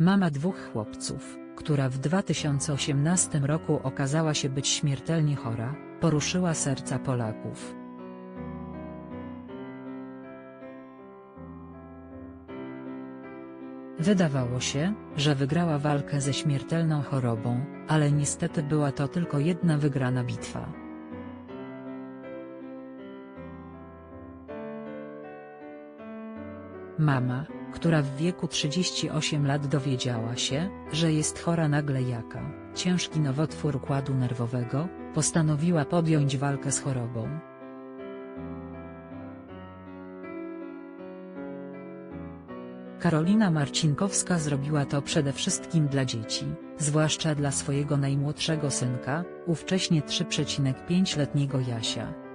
Mama dwóch chłopców, która w 2018 roku okazała się być śmiertelnie chora, poruszyła serca Polaków. Wydawało się, że wygrała walkę ze śmiertelną chorobą, ale niestety była to tylko jedna wygrana bitwa. Mama, która w wieku 38 lat dowiedziała się, że jest chora na glejaka, ciężki nowotwór układu nerwowego, postanowiła podjąć walkę z chorobą. Karolina Marcinkowska zrobiła to przede wszystkim dla dzieci, zwłaszcza dla swojego najmłodszego synka, ówcześnie 3,5-letniego Jasia.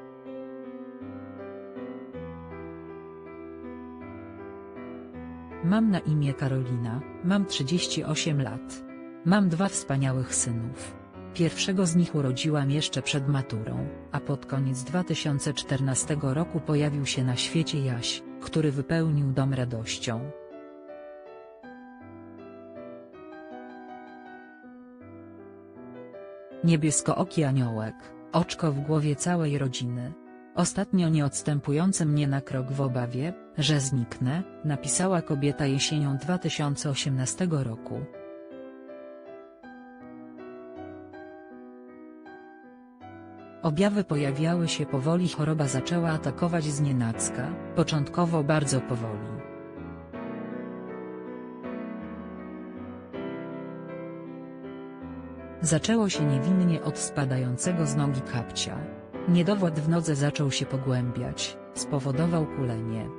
Mam na imię Karolina, mam 38 lat. Mam dwa wspaniałych synów. Pierwszego z nich urodziłam jeszcze przed maturą, a pod koniec 2014 roku pojawił się na świecie Jaś, który wypełnił dom radością. Niebieskooki aniołek, oczko w głowie całej rodziny. Ostatnio nie mnie na krok w obawie, że zniknę, napisała kobieta jesienią 2018 roku. Objawy pojawiały się powoli choroba zaczęła atakować znienacka, początkowo bardzo powoli. Zaczęło się niewinnie od spadającego z nogi kapcia. Niedowład w nodze zaczął się pogłębiać, spowodował kulenie.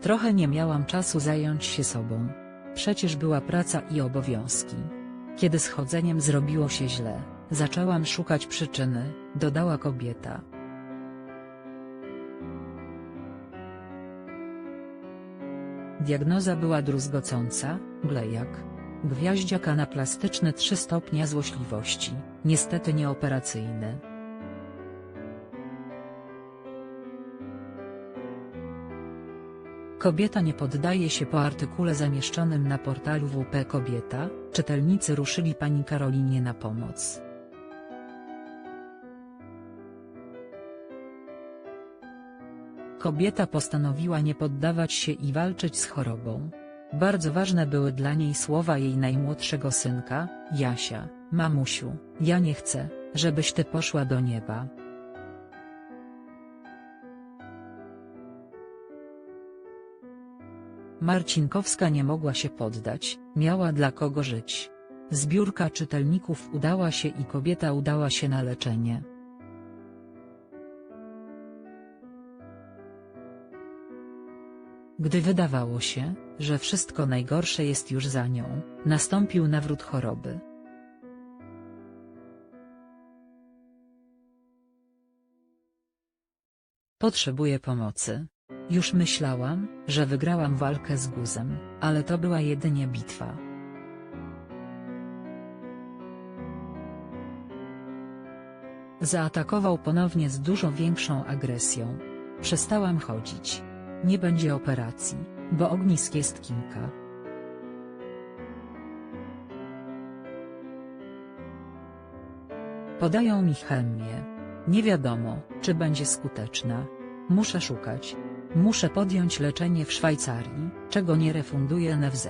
Trochę nie miałam czasu zająć się sobą. Przecież była praca i obowiązki. Kiedy z chodzeniem zrobiło się źle, zaczęłam szukać przyczyny, dodała kobieta. Diagnoza była druzgocąca, glejak. Gwiaździak anaplastyczny 3 stopnia złośliwości, niestety nieoperacyjny. Kobieta nie poddaje się po artykule zamieszczonym na portalu WP Kobieta, czytelnicy ruszyli pani Karolinie na pomoc. Kobieta postanowiła nie poddawać się i walczyć z chorobą. Bardzo ważne były dla niej słowa jej najmłodszego synka, Jasia, mamusiu, ja nie chcę, żebyś ty poszła do nieba. Marcinkowska nie mogła się poddać, miała dla kogo żyć. Zbiórka czytelników udała się i kobieta udała się na leczenie. Gdy wydawało się, że wszystko najgorsze jest już za nią, nastąpił nawrót choroby. Potrzebuję pomocy. Już myślałam, że wygrałam walkę z guzem, ale to była jedynie bitwa. Zaatakował ponownie z dużo większą agresją. Przestałam chodzić. Nie będzie operacji, bo ognisk jest kilka. Podają mi chemię. Nie wiadomo, czy będzie skuteczna. Muszę szukać. Muszę podjąć leczenie w Szwajcarii, czego nie refunduje NFZ.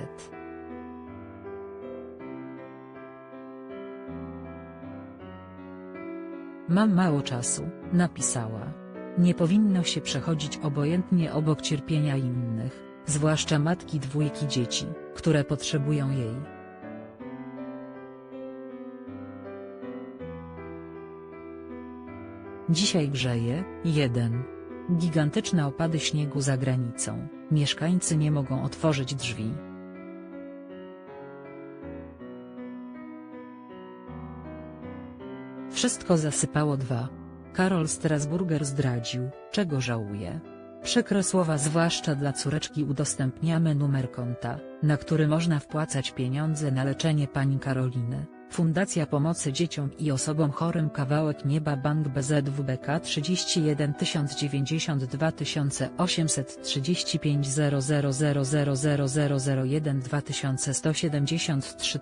Mam mało czasu, napisała. Nie powinno się przechodzić obojętnie obok cierpienia innych, zwłaszcza matki dwójki dzieci, które potrzebują jej. Dzisiaj grzeje, 1. Gigantyczne opady śniegu za granicą, mieszkańcy nie mogą otworzyć drzwi. Wszystko zasypało 2. Karol Strasburger zdradził, czego żałuje. Przykre słowa zwłaszcza dla córeczki udostępniamy numer konta, na który można wpłacać pieniądze na leczenie pani Karoliny, Fundacja Pomocy Dzieciom i Osobom Chorym Kawałek Nieba Bank BZWBK 31 092 835 0000001 2173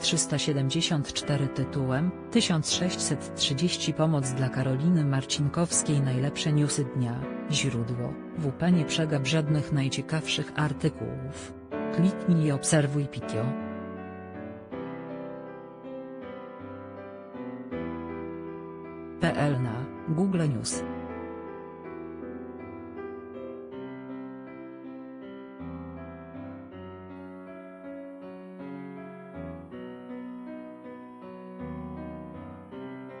374 tytułem 1630 Pomoc dla Karoliny Marcinkowskiej Najlepsze newsy dnia, źródło, WP nie przegap żadnych najciekawszych artykułów. Kliknij i obserwuj Pitio. PL na Google News